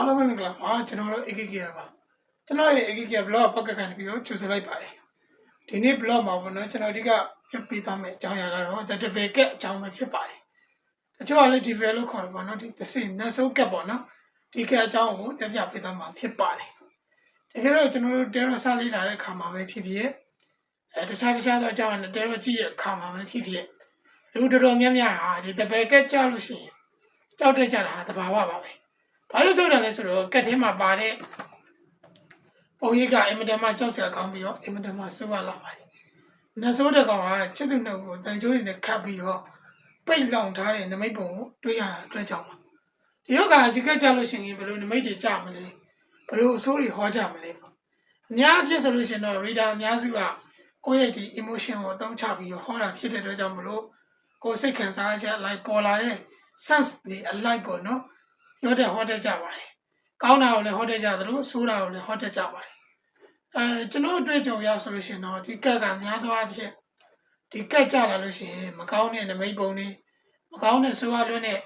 အားလုံးပဲမင်္ဂလာပါကျွန်တော်တို့ AKK ရပါကျွန်တော်ရဲ့ AKK blog ပတ်ကကန်ပြီးတော့ကြိုဆိုလိုက်ပါတယ်ဒီနေ့ blog မှာပေါ့နော်ကျွန်တော်ဒီကပြပေးသွားမယ့်အကြောင်းအရာကတော့ the develop အကြောင်းပဲဖြစ်ပါတယ်တချို့ကလည်း develop လို့ခေါ်တယ်ပေါ့နော်ဒီသစိနတ်ဆိုးကပ်ပေါ့နော်ဒီကအကြောင်းကိုပြပြပေးသွားမှာဖြစ်ပါတယ်တကယ်တော့ကျွန်တော်တို့ terror စလေးလာတဲ့အခါမှာပဲဖြစ်ဖြစ်အဲတခြားတခြားသောအကြောင်းအရာနဲ့ terror ကြည့်ရဲ့အခါမှာပဲဖြစ်ဖြစ်လူတော်တော်များများဟာဒီ develop ကြောက်လို့ရှိရင်ကြောက်တတ်ကြတာတဘာဝပါပဲ ဘာလို့ကြောက်တယ်လဲဆိုတော့ကက်ထဲမှာပါတဲ့ပုံရိပ်ကအင်မတန်မှကြောက်စရာကောင်းပြီးတော့အင်မတန်မှဆိုးရလာပါတယ်။နတ်ဆိုးတကောင်ကချစ်သူနှုတ်ကိုတန်ချိုးတွေနဲ့ခတ်ပြီးတော့ပိတ်လောင်ထားတဲ့နမိတ်ပုံကိုတွေ့ရတာအတွက်ကြောင့်ပါ။ဒီတော့ကဒီကက်ကြလို့ရှိရင်ဘယ်လိုနမိတ်တွေကြမလဲ။ဘယ်လိုအဆိုးတွေဟောကြမလဲပေါ့။အများအပြည့်ဆိုလို့ရှိရင်တော့ reader အများစုကကိုယ့်ရဲ့ဒီ emotion ကိုအသုံးချပြီးတော့ဟောတာဖြစ်တဲ့အတွက်ကြောင့်မလို့ကိုယ်စိတ်ခံစားချက်အလိုက်ပေါ်လာတဲ့ sense တွေအလိုက်ပေါ့နော်။ ပြောတဲ့ဟောတတ်ကြပါတယ်။ကောင်းတာကိုလည်းဟောတတ်ကြသလိုဆိုးတာကိုလည်းဟောတတ်ကြပါတယ်။အဲကျွန်တော်အတွေ့အကြုံရဆိုလို့ရှိရင်တော့ဒီကက်ကများသောအားဖြင့်ဒီကက်ကြလာလို့ရှိရင်မကောင်းတဲ့နမိတ်ပုံတွေမကောင်းတဲ့ဆိုးရလွန်းတဲ့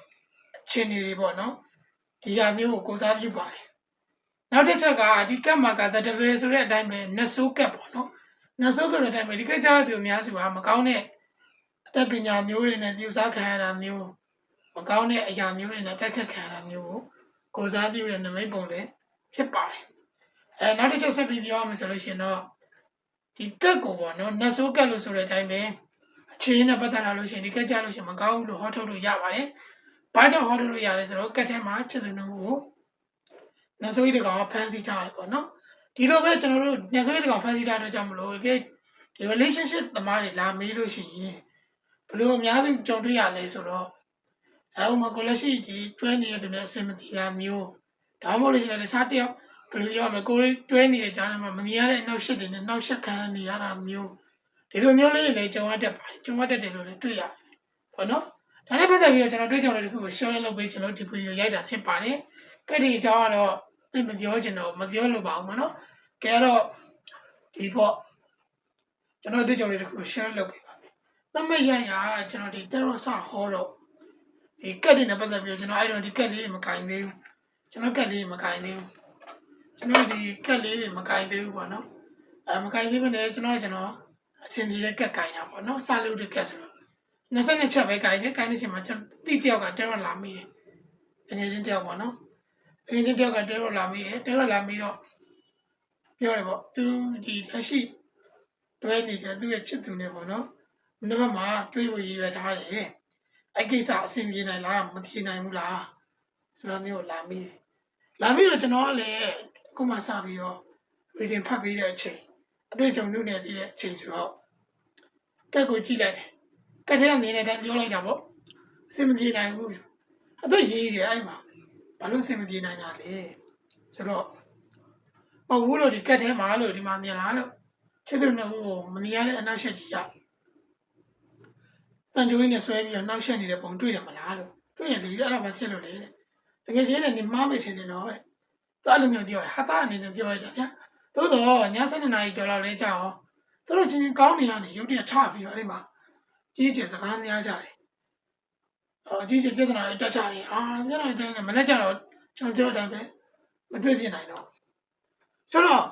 အခြေအနေတွေပေါ့နော်။ဒီဟာမျိုးကိုကိုစားပြုပါတယ်။နောက်တစ်ချက်ကဒီကက်မှာကတတပယ်ဆိုတဲ့အတိုင်းပဲနတ်ဆိုးကက်ပေါ့နော်။နတ်ဆိုးဆိုတဲ့အတိုင်းပဲဒီကက်ကြတဲ့သူအများစုကမကောင်းတဲ့အတတ်ပညာမျိုးတွေနဲ့ပြုစားခံရတာမျိုး မကောင်းတဲ့အရာမျိုးတွေနဲ့တက်ခတ်ခံရတာမျိုးကိုကိုစားပြုတဲ့နမိတ်ပုံလည်းဖြစ်ပါတယ်။အဲနောက်တစ်ချက်ဆက်ပြီးပြောရမယ်ဆိုလို့ရှိရင်တော့ဒီကက်ကိုပေါ့နော်နတ်ဆိုးကက်လို့ဆိုတဲ့အတိုင်းပဲအခြေအနေနဲ့ပတ်သက်လာလို့ရှိရင်ဒီကက်ကြလို့ရှိရင်မကောင်းဘူးလို့ဟောထုတ်လို့ရပါတယ်။ဘာကြောင့်ဟောထုတ်လို့ရလဲဆိုတော့ကက်ထဲမှာချစ်သူနှုတ်ကိုနတ်ဆိုးကြီးတကောင်ကဖန်ဆီးထားတယ်ပေါ့နော်။ဒီလိုပဲကျွန်တော်တို့နတ်ဆိုးကြီးတကောင်ဖန်ဆီးထားတဲ့ကြောင့်မလို့ဒီဒီ relationship သမားတွေလာမေးလို့ရှိရင်ဘယ်လိုအများစုကြုံတွေ့ရလဲဆိုတော့ အဲဥမာကိုလက်ရှိဒီတွဲနေတဲ့သူနဲ့အဆင်မပြေတာမျိုးဒါမှမဟုတ်လို့ရှိရင်တခြားတယောက်ဘယ်လိုပြောရမလဲကိုတွဲနေတဲ့ကြားထဲမှာမမြင်ရတဲ့အနောက်ရှစ်တွေနဲ့နောက်ရှက်ခံနေရတာမျိုးဒီလိုမျိုးလေးလည်းကြုံရတတ်ပါတယ်ကြုံရတတ်တယ်လို့လည်းတွေ့ရတယ်ပေါ့နော်ဒါနဲ့ပတ်သက်ပြီးတော့ကျွန်တော်တွေ့ကြုံတဲ့တစ်ခုကို share လုပ်ပေးကျွန်တော်ဒီဗီဒီယိုရိုက်တာဖြစ်ပါတယ်ကဲဒီအကြောင်းကတော့သိမပြောချင်တော့မပြောလို့ပါဘူးမနော်ကဲတော့ဒီပေါ့ကျွန်တော်တွေ့ကြုံတဲ့တစ်ခုကို share လုပ်ပေးပါမယ်မမရရကျွန်တော်ဒီ terror ဆဟောတော့ ဒီကက်တွေနဲ့ပတ်သက်ပြီးတော့ကျွန်တော်အဲ့တော့ဒီကက်လေးမကင်သေးဘူးကျွန်တော်ကက်လေးမကင်သေးဘူးကျွန်တော်ဒီကက်လေးတွေမကင်သေးဘူးပေါ့နော်အဲမကင်သေးဘဲနဲ့ကျွန်တော်ကျွန်တော်အဆင်ပြေတဲ့ကက်ကင်တာပေါ့နော်စလို့တဲ့ကက်ဆိုတော့22ချက်ပဲကင်တယ်ကင်နေချိန်မှာကျွန်တော်တိတယောက်ကတဲတော့လာမိတယ်ငွေချင်းတယောက်ပေါ့နော်ငွေချင်းတယောက်ကတဲတော့လာမိတယ်တဲတော့လာမိတော့ပြောတယ်ပေါ့သူဒီလက်ရှိတွဲနေတဲ့သူ့ရဲ့ချစ်သူနဲ့ပေါ့နော်မနေ့ကမှတွေးဖို့ရည်ရွယ်ထားတယ် အဲ့ကိစ္စအဆင်ပြေနိုင်လားမပြေနိုင်ဘူးလားဆိုတော့မျိုးလာမိတယ်လာပြီးတော့ကျွန်တော်ကလည်းအခုမှစပြီးတော့ reading ဖတ်ပြီးတဲ့အချိန်အတွေ့အကြုံလုပ်နေတဲ့အချိန်ဆိုတော့ကက်ကိုကြည့်လိုက်တယ်ကက်ထဲကနေတဲ့အတိုင်းပြောလိုက်တာပေါ့အဆင်မပြေနိုင်ဘူးအတော့ရည်တယ်အဲ့မှာဘာလို့အဆင်မပြေနိုင်တာလဲဆိုတော့မဟုတ်ဘူးလို့ဒီကက်ထဲမှာလို့ဒီမှာမြင်လာလို့ချစ်သူနှစ်ဦးကိုမမြင်ရတဲ့အနောက်ရှက်ကြီးရ တန်ကြိုးနဲ့ဆွဲပြီးတော့နောက်ရှက်နေတဲ့ပုံတွေ့တယ်မလားလို့တွေ့ရင်လေအဲ့ဒါမှဖြစ်လို့လေတဲ့တကယ်ချင်းနဲ့နေမားမေထင်တယ်တော့တဲ့သူအဲ့လိုမျိုးပြောရဟာတာအနေနဲ့ပြောရတာဗျာသို့တော့ည7နာရီကျော်လောက်လဲကြာအောင်သူတို့ချင်းချင်းကောင်းနေရနေရုပ်တရက်ထပြီးတော့အဲ့ဒီမှာကြီးကျယ်စကားများကြတယ်အော်ကြီးကျယ်ပြဿနာတွေတက်ကြတယ်အာမျက်နှာတိုင်းနဲ့မနေ့ကျတော့ကျွန်တော်ပြောတဲ့အတိုင်းပဲမတွေ့ပြနိုင်တော့ဆိုတော့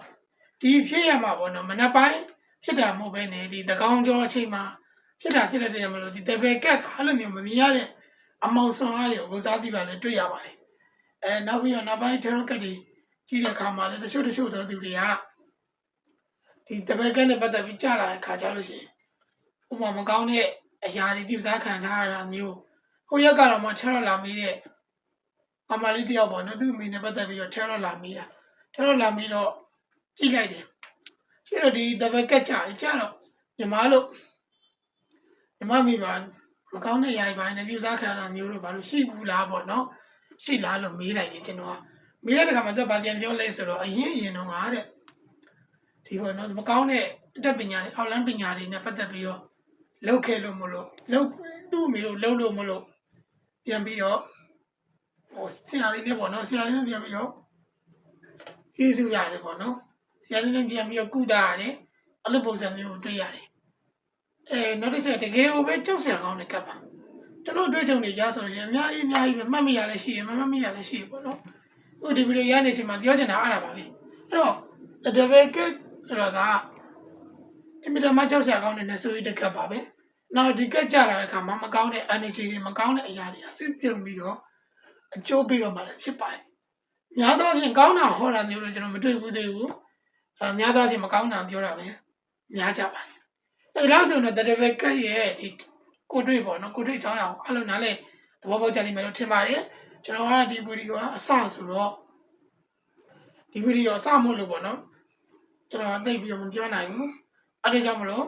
ဒီဖြစ်ရမှာပေါ့နော်မနေ့ပိုင်းဖြစ်တာမဟုတ်ပဲねဒီတကောင်းကျော်အချိန်မှာ ဖြစ်တာဖြစ်တဲ့တရားမလို့ဒီ devil cat ကအဲ့လိုမျိုးမမြင်ရတဲ့အမောင်ဆွန်အားတွေကိုစားသိပါလဲတွေ့ရပါတယ်အဲနောက်ပြီးတော့နောက်ပိုင်း tarot card တွေကြီးတဲ့အခါမှာလည်းတချို့တချို့သောသူတွေကဒီ devil cat နဲ့ပတ်သက်ပြီးကြားလာတဲ့ခါကြလို့ရှိရင်ဥပမာမကောင်းတဲ့အရာတွေပြုစားခံထားရတာမျိုးဟိုရက်ကတော့မှ tarot လာမိတဲ့အမလေးတယောက်ပေါ့နော်သူ့အမိနဲ့ပတ်သက်ပြီးတော့ tarot လာမိတာ tarot လာမိတော့ကြည့်လိုက်တယ်ကြည့်တော့ဒီ devil cat ကြာကြတော့ညီမလို့ ညီမမိပါမကောင်းတဲ့ຢာပိုင်းနဲ့ပြုစားခံရတာမျိုးတို့ဘာလို့ရှိဘူးလားပေါ့နော်ရှိလားလို့မေးလိုက်ရင်ကျွန်တော်ကမေးတဲ့အခါမှာသူကပြန်ပြောလဲဆိုတော့အရင်အရင်တော့ငါတဲ့ဒီပေါ့နော်မကောင်းတဲ့အတတ်ပညာတွေအောက်လန်းပညာတွေနဲ့ပတ်သက်ပြီးတော့လောက်ခဲ့လို့မလို့လောက်သူ့မျိုးလောက်လို့မလို့ပြန်ပြီးတော့ဟိုဆရာလေးနဲ့ပေါ့နော်ဆရာလေးနဲ့ပြန်ပြီးတော့ကျေးဇူးရတယ်ပေါ့နော်ဆရာလေးနဲ့ပြန်ပြီးတော့ကုတာရတယ်အဲ့လိုပုံစံမျိုးကိုတွေ့ရတယ် အဲနောက်တစ်ချက်တကယ်ကိုပဲကြောက်စရာကောင်းတဲ့ကပ်ပါကျွန်တော်တွေ့ကြုံနေရဆိုလို့ရှိရင်အများကြီးအများကြီးပဲမှတ်မိရလည်းရှိရမမှတ်မိရလည်းရှိရပေါ့နော်ဟိုဒီဗီဒီယိုရနေချိန်မှာပြောချင်တာအဲ့ဒါပါပဲအဲ့တော့ the devil cake ဆိုတာကဒီမီတာမကြောက်စရာကောင်းတဲ့နဆိုရီတက်ကပ်ပါပဲနောက်ဒီကက်ကြလာတဲ့အခါမှာမကောင်းတဲ့ energy တွေမကောင်းတဲ့အရာတွေအစစ်ပြုံပြီးတော့အကျိုးပြီးတော့မှလည်းဖြစ်ပါတယ်များသောအားဖြင့်ကောင်းတာဟောတာမျိုးလို့ကျွန်တော်မတွေ့ဘူးသေးဘူးအဲများသောအားဖြင့်မကောင်းတာပြောတာပဲများကြပါတယ် အဲလောက်ဆိုတော့ the devil cake ရဲ့ဒီကိုတွေ့ပေါ့နော်ကိုတွေ့ချောင်းအောင်အဲ့လိုနားလဲသဘောပေါက်ကြလိမ့်မယ်လို့ထင်ပါတယ်ကျွန်တော်ကဒီဗီဒီယိုကအစဆိုတော့ဒီဗီဒီယိုအစမို့လို့ပေါ့နော်ကျွန်တော်သိပြီးတော့မပြောနိုင်ဘူးအဲ့ဒါကြောင့်မလို့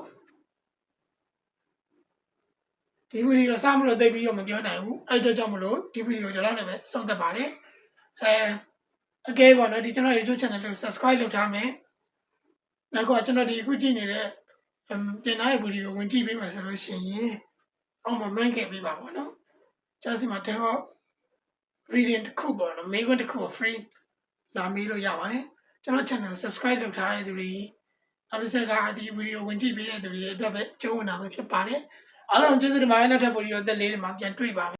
ဒီဗီဒီယိုစမလို့သိပြီးတော့မပြောနိုင်ဘူးအဲ့ဒါကြောင့်မလို့ဒီဗီဒီယိုကျွန်တော်လည်းပဲဆုံးသက်ပါတယ်အဲအကဲပေါ့နော်ဒီကျွန်တော် YouTube channel ကို subscribe လုပ်ထားမယ်နောက်ကကျွန်တော်ဒီအခုကြည့်နေတဲ့ ပြင်သားရဲ့ဗီဒီယိုဝင်ကြည့်ပေးမှဆိုလို့ရှိရင်အောက်မှာ man ခဲ့ပေးပါပေါ့နော်ကျန်စီမှာတော့ reading တစ်ခုပေါ့နော် mail တစ်ခု free လာမေးလို့ရပါတယ်ကျွန်တော် channel subscribe လုပ်ထားတဲ့သူတွေနောက်တစ်ချက်ကဒီဗီဒီယိုဝင်ကြည့်ပေးတဲ့သူတွေအတွက်ပဲကျုံးဝင်တာပဲဖြစ်ပါတယ်အားလုံးကျေးဇူးတင်ပါတယ်နောက်ထပ်ဗီဒီယိုသက်လေးတွေမှာပြန်တွေ့ပါမယ်